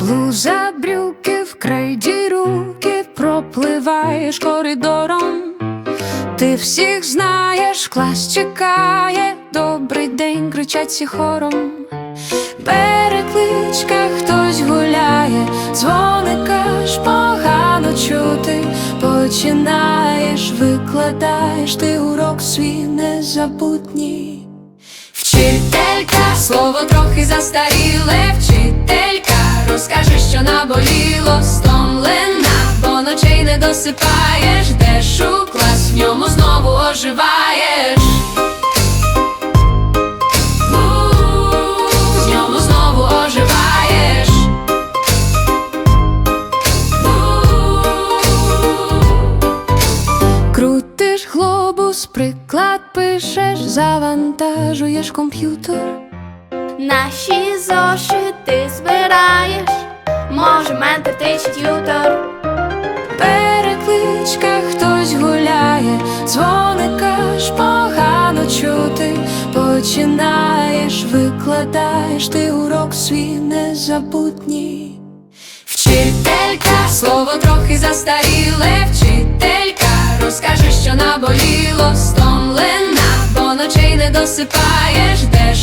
Блуза, брюки, вкрай руки, пропливаєш коридором. Ти всіх знаєш, клас чекає, добрий день, кричать всі хором. Перекличка, хтось гуляє, дзвоника ж погано чути. Починаєш, викладаєш ти урок свій незабутній. Вчителька, слово трохи застаріле, що наболіло, стомлена, бо ночей не досипаєш, де у клас, в ньому знову оживаєш. Глобус, приклад пишеш, завантажуєш комп'ютер. Наші зошити збираєш, ти т'ютор. Перекличка, хтось гуляє, дзвоника ж погано чути. Починаєш, викладаєш ти урок свій незабутній. Вчителька, слово трохи застаріле, вчителька, розкажи, що наболіло, стомлена, бо ночей не досипаєш, де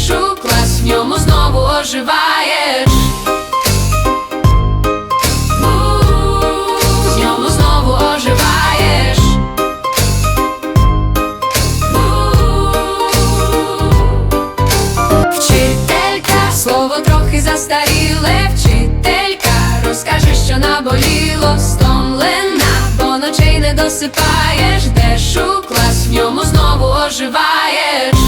клас, в ньому знову оживаєш. Трохи левчителька, вчителька, розкажи, що наболіло, стомлена, бо ночей не досипаєш, де у в ньому знову оживаєш.